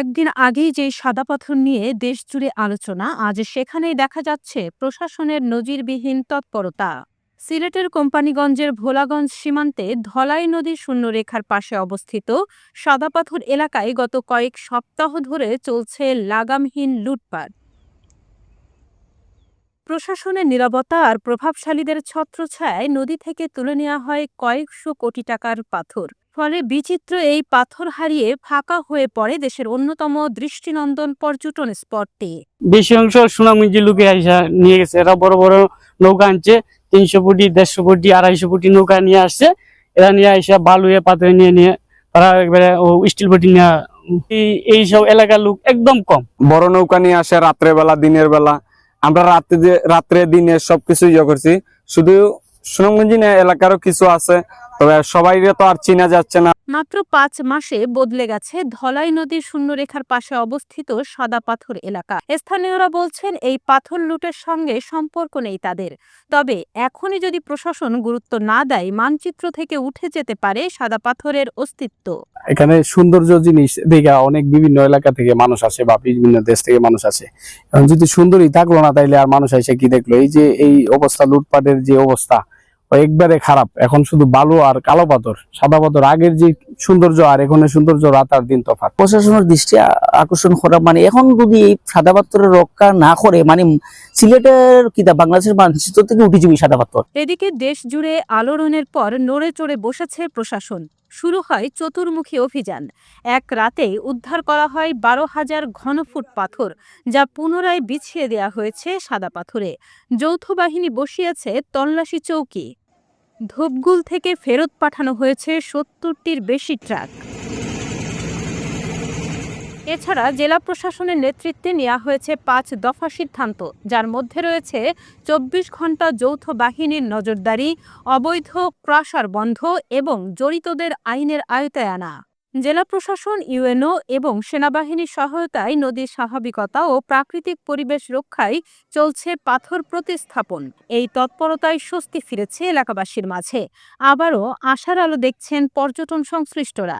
একদিন আগেই যে সাদা পাথর নিয়ে দেশজুড়ে আলোচনা, আজ সেখানেই দেখা যাচ্ছে প্রশাসনের নজিরবিহীন তৎপরতা। সিলেটের কোম্পানিগঞ্জের ভোলাগঞ্জ সীমান্তে ধলাই নদীর শূন্যরেখার পাশে অবস্থিত সাদাপাথর এলাকায় গত কয়েক সপ্তাহ ধরে চলছে লাগামহীন লুটপাট। প্রশাসনের নীরবতা আর প্রভাবশালীদের ছত্রছায়ায় নদী থেকে তুলে নেওয়া হয় কয়েকশো কোটি টাকার পাথর। ফলে বিচিত্র এই পাথর হারিয়ে ফাঁকা হয়ে পড়ে দেশের অন্যতম দৃষ্টিনন্দন পর্যটন স্পটটি। বেশি অংশ সুনামগঞ্জি লোকে আইসা নিয়ে গেছে। এরা বড় বড় নৌকা আনছে তিনশো ফুটি দেড়শো ফুটি আড়াইশো ফুটি নৌকা নিয়ে আসছে। এরা নিয়ে আইসা বালুয়ে পাথরে নিয়ে নিয়ে তারা একবারে ও স্টিল ফুটি নিয়ে এই- এইসব এলাকার লোক একদম কম। বড় নৌকা নিয়ে আসে রাত্রে বেলা দিনের বেলা। আমরা রাত্রে রাত্রে দিনে সবকিছু ইয়ে করছি। শুধু সুনামগঞ্জ না এলাকারও কিছু আছে। তবে সবাই তো আর চিনা যাচ্ছে না। মাত্র পাঁচ মাসে বদলে গেছে ধলাই নদীর শূন্যরেখার পাশে অবস্থিত সাদা পাথর এলাকা। স্থানীয়রা বলছেন এই পাথর লুটের সঙ্গে সম্পর্ক নেই তাদের। তবে এখনই যদি প্রশাসন গুরুত্ব না দেয় মানচিত্র থেকে উঠে যেতে পারে সাদা পাথরের অস্তিত্ব। এখানে সৌন্দর্য জিনিস দেখা অনেক বিভিন্ন এলাকা থেকে মানুষ আসে বা বিভিন্ন দেশ থেকে মানুষ আসে। যদি সুন্দরী থাকল না তাইলে আর মানুষ এসে কি দেখল? এই যে এই অবস্থা লুটপাটের যে অবস্থা একবারে খারাপ। এখন শুধু বালু আর কালো পাথর। সাদা পাথর আগের যে সৌন্দর্য আর এখনের সৌন্দর্য রাত আর দিন তফাৎ। প্রশাসনের দৃষ্টি আকর্ষণ করা মানে এখন যদি এই সাদা পাথরের রক্ষা না করে মানে সিলেটের কিতা বাংলাদেশের মানচিত্র থেকে উঠে যাবে সাদা পাথর। এদিকে দেশ জুড়ে আলোড়নের পর নড়ে চড়ে বসেছে প্রশাসন। শুরু হয় চতুর্মুখী অভিযান। এক রাতেই উদ্ধার করা হয় বারো হাজার ঘনফুট পাথর যা পুনরায় বিছিয়ে দেয়া হয়েছে সাদা পাথরে। যৌথ বাহিনী বসিয়েছে তল্লাশি চৌকি। ধূপগুল থেকে ফেরত পাঠানো হয়েছে সত্তরটির বেশি ট্রাক। এছাড়া জেলা প্রশাসনের নেতৃত্বে নেওয়া হয়েছে পাঁচ দফা সিদ্ধান্ত, যার মধ্যে রয়েছে চব্বিশ ঘণ্টা যৌথ বাহিনীর নজরদারি, অবৈধ ক্রাশার বন্ধ এবং জড়িতদের আইনের আয়তায় আনা। জেলা প্রশাসন, ইউএনও এবং সেনাবাহিনীর সহায়তায় নদীর স্বাভাবিকতা ও প্রাকৃতিক পরিবেশ রক্ষায় চলছে পাথর প্রতিস্থাপন। এই তৎপরতায় স্বস্তি ফিরেছে এলাকাবাসীর মাঝে। আবারও আশার আলো দেখছেন পর্যটন সংশ্লিষ্টরা।